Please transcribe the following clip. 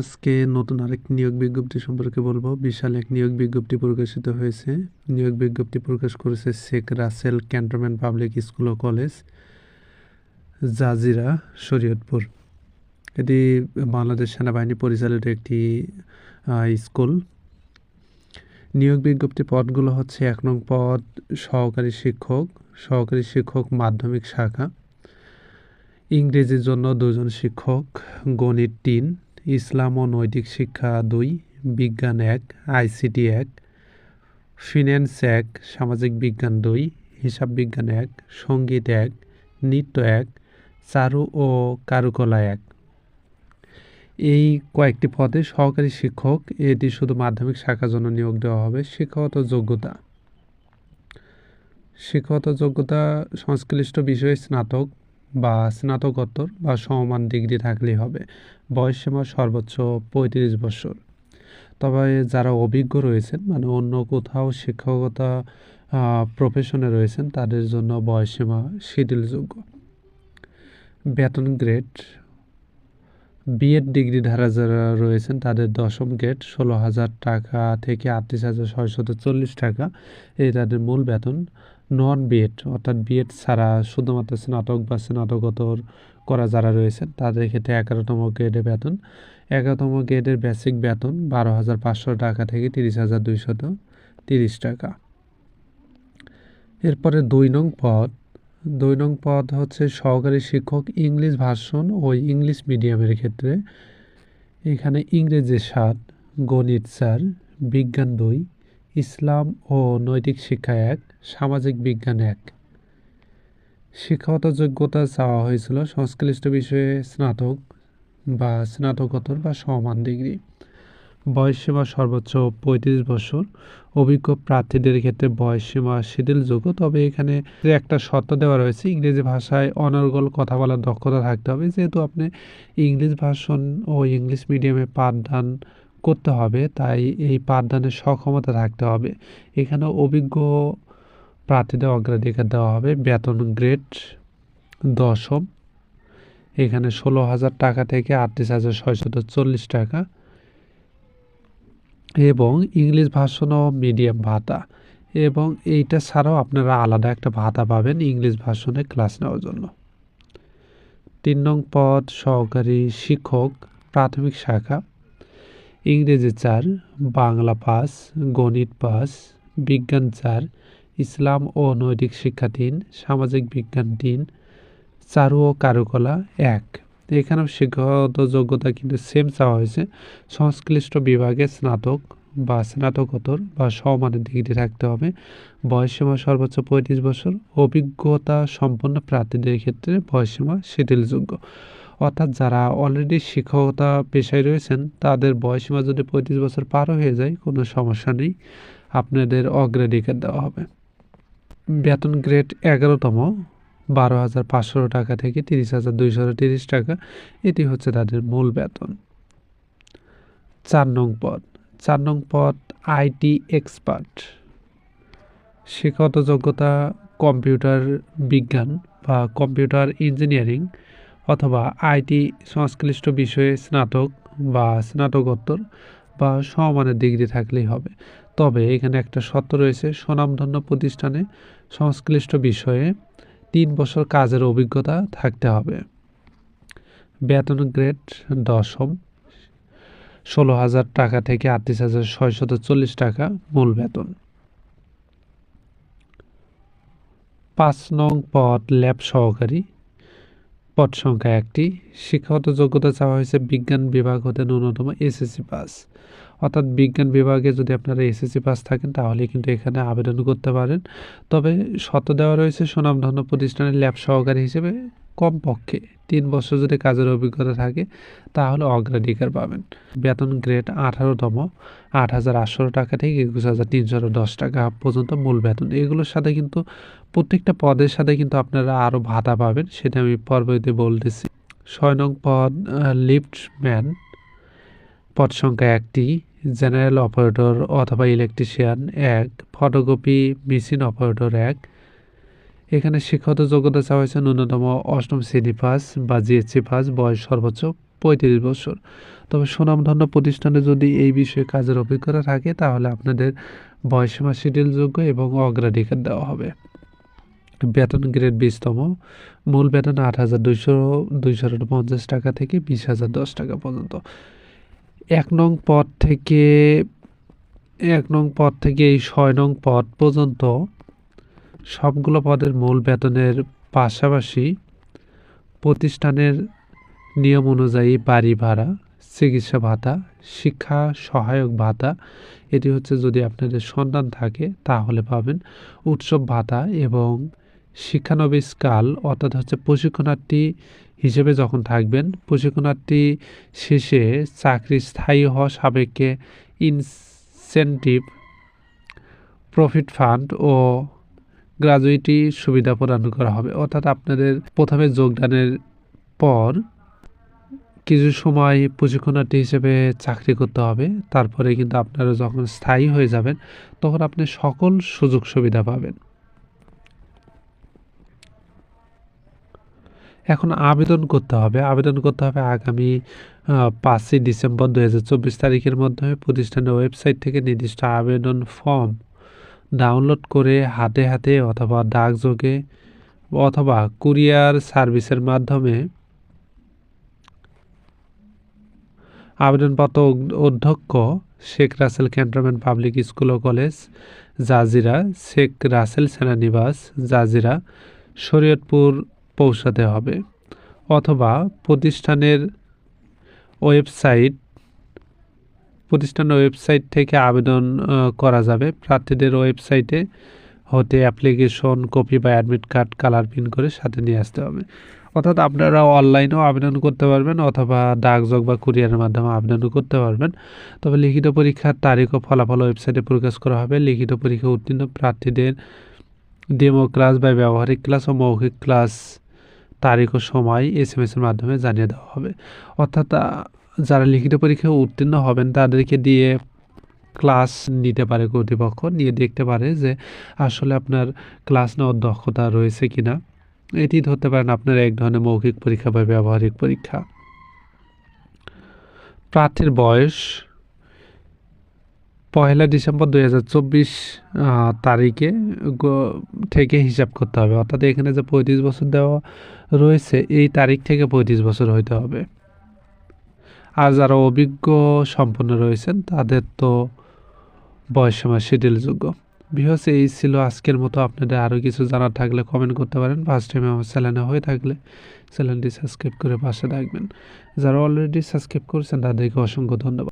আজকে নতুন আরেক নিয়োগ বিজ্ঞপ্তি সম্পর্কে বলব। বিশাল এক নিয়োগ বিজ্ঞপ্তি প্রকাশিত হয়েছে। নিয়োগ বিজ্ঞপ্তি প্রকাশ করেছে Sheikh Russel cantonment public school ও কলেজ, জাজিরা, শরীয়তপুর। এটি বাংলাদেশ সেনাবাহিনী পরিচালিত একটি স্কুল। নিয়োগ বিজ্ঞপ্তি পদগুলো হচ্ছে এক নং পদ, সহকারী শিক্ষক সহকারী শিক্ষক মাধ্যমিক শাখা। ইংরেজির জন্য দুজন শিক্ষক, গণিত তিন। ইসলাম ও নৈতিক শিক্ষা দুই, বিজ্ঞান এক, আইসিটি এক, ফিন্যান্স এক, সামাজিক বিজ্ঞান দুই, হিসাব বিজ্ঞান এক, সংগীত এক, নৃত্য এক, চারু ও কারুকলা এক। এই কয়েকটি পদে সহকারী শিক্ষক, এটি শুধু মাধ্যমিক শাখার জন্য নিয়োগ দেওয়া হবে, শিক্ষাগত যোগ্যতা। শিক্ষাগত যোগ্যতা সংশ্লিষ্ট বিষয়ে স্নাতক বা স্নাতকোত্তর বা সমমান ডিগ্রি থাকলেই হবে। বয়সসীমা সর্বোচ্চ পঁয়ত্রিশ বছর। তবে যারা অভিজ্ঞ রয়েছেন মানে অন্য কোথাও শিক্ষকতা প্রফেশনে রয়েছেন, তাদের জন্য বয়সসীমা শিথিলযোগ্য। বেতন গ্রেড বিএড ডিগ্রি ধারা যারা রয়েছেন, তাদের দশম গ্রেড ষোলো হাজার টাকা থেকে আটত্রিশ হাজার ছয়শত চল্লিশ টাকা। এই তাদের মূল বেতন। নন বিএড, অর্থাৎ বিএড ছাড়া শুধুমাত্র স্নাতক বা স্নাতকোত্তর করা যারা রয়েছেন তাদের ক্ষেত্রে এগারোতম গ্রেডে বেতন। এগারোতম গ্রেডের বেসিক বেতন বারো হাজার পাঁচশো টাকা থেকে তিরিশ হাজার দুইশত তিরিশ টাকা। এরপরে দুই নং পদ। দুই নং পদ হচ্ছে সহকারী শিক্ষক ইংলিশ ভার্সন ও ইংলিশ মিডিয়ামের ক্ষেত্রে। এখানে ইংরেজি সাত, গণিত চার, বিজ্ঞান দুই ইসলাম ও নৈতিক শিক্ষা এক, সামাজিক বিজ্ঞান এক। শিক্ষাগত যোগ্যতা চাওয়া হয়েছিল সংশ্লিষ্ট বিষয়ে স্নাতক বা স্নাতকোত্তর বা সমান ডিগ্রি। বয়সসীমা সর্বোচ্চ পঁয়ত্রিশ বছর। অভিজ্ঞ প্রার্থীদের ক্ষেত্রে বয়সসীমা শিথিলযোগ্য। তবে এখানে একটা শর্ত দেওয়া রয়েছে, ইংরেজি ভাষায় অনর্গল কথা বলার দক্ষতা থাকতে হবে। যেহেতু আপনি ইংলিশ ভাষণ ও ইংলিশ মিডিয়ামে পাঠদান করতে হবে, তাই এই পাঠদানের সক্ষমতা থাকতে হবে। এখানে অভিজ্ঞ প্রার্থীদের অগ্রাধিকার দেওয়া হবে, বেতন গ্রেড দশম। এখানে ষোলো হাজার টাকা থেকে আটত্রিশ হাজার ছয়শত চল্লিশ টাকা এবং ইংলিশ ভাষণ ও মিডিয়াম ভাতা। এবং এইটা ছাড়াও আপনারা আলাদা একটা ভাতা পাবেন ইংলিশ ভাষণে ক্লাস নেওয়ার জন্য। তিন নং পদ, সহকারী শিক্ষক, প্রাথমিক শাখা। ইংরেজি চার বাংলা পাস, গণিত পাস, বিজ্ঞান চার ইসলাম ও নৈতিক শিক্ষা তিন সামাজিক বিজ্ঞান তিন চারু ও কারুকলা এক। এখানেও শিক্ষাগত যোগ্যতা কিন্তু সেম চাওয়া হয়েছে। সংশ্লিষ্ট বিভাগে স্নাতক বা স্নাতকোত্তর বা সমমানের ডিগ্রি থাকতে হবে। বয়সসীমা সর্বোচ্চ পঁয়ত্রিশ বছর। অভিজ্ঞতা সম্পন্ন প্রার্থীদের ক্ষেত্রে বয়সসীমা শিথিলযোগ্য। অর্থাৎ যারা অলরেডি শিক্ষকতা পেশায় রয়েছেন, তাদের বয়সীমা যদি পঁয়ত্রিশ বছর পার হয়ে যায়, কোনো সমস্যা নেই। আপনাদের অগ্রাধিকার দেওয়া হবে। বেতন গ্রেড এগারোতম, বারো হাজার পাঁচশো টাকা থেকে তিরিশ হাজার দুইশো তিরিশ টাকা, এটি হচ্ছে তাদের মূল বেতন। চার নং পদ। চার নং পদ, আইটি এক্সপার্ট। শিক্ষাগত যোগ্যতা, কম্পিউটার বিজ্ঞান বা কম্পিউটার ইঞ্জিনিয়ারিং। অথবা আইটি সংশ্লিষ্ট বিষয়ে স্নাতক বা স্নাতকোত্তর বা সমমানের ডিগ্রি থাকলেই হবে। তবে এখানে একটা শর্ত রয়েছে, স্বনামধন্য প্রতিষ্ঠানে সংশ্লিষ্ট বিষয়ে তিন বছর কাজের অভিজ্ঞতা থাকতে হবে। বেতন গ্রেড দশম, ষোলো হাজার টাকা থেকে আটত্রিশ হাজার ছয়শত চল্লিশ টাকা মূল বেতন। পাঁচ নং পদ ল্যাব সহকারী পদ সংখ্যা একটি। শিক্ষাগত যোগ্যতা চাওয়া হয়েছে বিজ্ঞান বিভাগ হতে ন্যূনতম এসএসসি পাস। অর্থাৎ বিজ্ঞান বিভাগে যদি আপনারা এসএসসি পাস থাকেন, তাহলে কিন্তু এখানে আবেদন করতে পারেন। তবে শত দেওয়া রয়েছে সুনামধন্য প্রতিষ্ঠানের ল্যাব সহকারী হিসেবে কমপক্ষে তিন বছর যদি কাজের অভিজ্ঞতা থাকে, তাহলে অগ্রাধিকার পাবেন। বেতন গ্রেড আঠারোতম, আট হাজার আটশো টাকা থেকে একুশ হাজার তিনশো দশ টাকা পর্যন্ত মূল বেতন। এগুলোর সাথে কিন্তু প্রত্যেকটা পদের সাথে কিন্তু আপনারা আরও ভাতা পাবেন, সেটা আমি পরবর্তীতে বলতেছি। ছয় নং পদ লিফটম্যান। পদ সংখ্যা একটি, জেনারেল অপারেটর অথবা ইলেকট্রিশিয়ান এক, ফটোকপি, মেশিন অপারেটর এক এখানে শিক্ষাগত যোগ্যতা চাওয়া হয়েছে ন্যূনতম অষ্টম শ্রেণি পাস বা জিএসসি পাস বয়স সর্বোচ্চ পঁয়ত্রিশ বছর। তবে সুনামধন্য প্রতিষ্ঠানে যদি এই বিষয়ে কাজের অভিজ্ঞতা থাকে, তাহলে আপনাদের বয়সীমা শিডিউলযোগ্য এবং অগ্রাধিকার দেওয়া হবে। বেতন গ্রেড বিশতম। মূল বেতন আট হাজার দুইশো দুইশো পঞ্চাশ টাকা থেকে বিশ হাজার দশ টাকা পর্যন্ত। এক নং পদ থেকে, এক নং পদ থেকে এই ছয় নং পদ পর্যন্ত সবগুলো পদের মূল বেতনের পাশাপাশি প্রতিষ্ঠানের নিয়ম অনুযায়ী বাড়ি ভাড়া, চিকিৎসা ভাতা, শিক্ষা সহায়ক ভাতা, এটি হচ্ছে যদি আপনাদের সন্তান থাকে তাহলে পাবেন উৎসব ভাতা এবং শিক্ষানবিশকাল অর্থাৎ হচ্ছে প্রশিক্ষণার্থী হিসেবে যখন থাকবেন, প্রশিক্ষণার্থী শেষে চাকরি স্থায়ী হওয়া সাবেককে ইনসেন্টিভ প্রফিট ফান্ড ও গ্রাজুইটি সুবিধা প্রদান করা হবে। অর্থাৎ আপনাদের প্রথমে যোগদানের পর কিছু সময় প্রশিক্ষণার্থী হিসেবে চাকরি করতে হবে। তারপরে কিন্তু আপনারা যখন স্থায়ী হয়ে যাবেন, তখন আপনি সকল সুযোগ সুবিধা পাবেন। এখন আবেদন করতে হবে। আবেদন করতে হবে আগামী পাঁচই ডিসেম্বর দু হাজার চব্বিশ তারিখের মাধ্যমে প্রতিষ্ঠানের ওয়েবসাইট থেকে নির্দিষ্ট আবেদন ফর্ম ডাউনলোড করে হাতে হাতে অথবা ডাকযোগে অথবা কুরিয়ার সার্ভিসের মাধ্যমে আবেদনপত্র অধ্যক্ষ Sheikh Russel cantonment public school ও কলেজ, জাজিরা শেখ রাসেল সেনানিবাস, জাজিরা শরীয়তপুর পৌঁছাতে হবে অথবা প্রতিষ্ঠানের ওয়েবসাইট প্রতিষ্ঠানের ওয়েবসাইট থেকে আবেদন করা যাবে। প্রার্থীদের ওয়েবসাইটে হতে অ্যাপ্লিকেশন, কপি বা অ্যাডমিট কার্ড, কালার প্রিন্ট করে সাথে নিয়ে আসতে হবে। অর্থাৎ আপনারা অনলাইনেও আবেদন করতে পারবেন অথবা ডাকযোগ বা কুরিয়ারের মাধ্যমে আবেদন করতে পারবেন। তবে লিখিত পরীক্ষার তারিখ ও ফলাফল ওয়েবসাইটে প্রকাশ করা হবে। লিখিত পরীক্ষা উত্তীর্ণ প্রার্থীদের ডেমো ক্লাস বা ব্যবহারিক ক্লাস ও মৌখিক ক্লাস, তারিখ ও সময় এস এম এসের মাধ্যমে জানিয়ে দেওয়া হবে। অর্থাৎ যারা লিখিত পরীক্ষায় উত্তীর্ণ হবেন, তাদেরকে দিয়ে ক্লাস নিতে পারে কর্তৃপক্ষ। নিয়ে দেখতে পারে যে আসলে আপনার ক্লাস নেওয়ার দক্ষতা রয়েছে কিনা। এটি ধরতে পারেন আপনার এক ধরনের মৌখিক পরীক্ষা বা ব্যবহারিক পরীক্ষা। প্রার্থীর বয়স পয়লা ডিসেম্বর দুই হাজার চব্বিশ তারিখে থেকে হিসাব করতে হবে। অর্থাৎ এখানে যে পঁয়ত্রিশ বছর দেওয়া রয়েছে, এই তারিখ থেকে পঁয়ত্রিশ বছর হইতে হবে। আর যারা অভিজ্ঞ সম্পন্ন রয়েছেন, তাদের তো বয়সসীমা শিডিউলযোগ্য বিহস এই ছিল আজকের মতো। আপনাদের আরও কিছু জানার থাকলে কমেন্ট করতে পারেন। ফার্স্ট টাইমে আমার চ্যানেলে হয়ে থাকলে চ্যানেলটি সাবস্ক্রাইব করে পাশে থাকবেন। যারা অলরেডি সাবস্ক্রাইব করেছেন, তাদেরকে অসংখ্য ধন্যবাদ।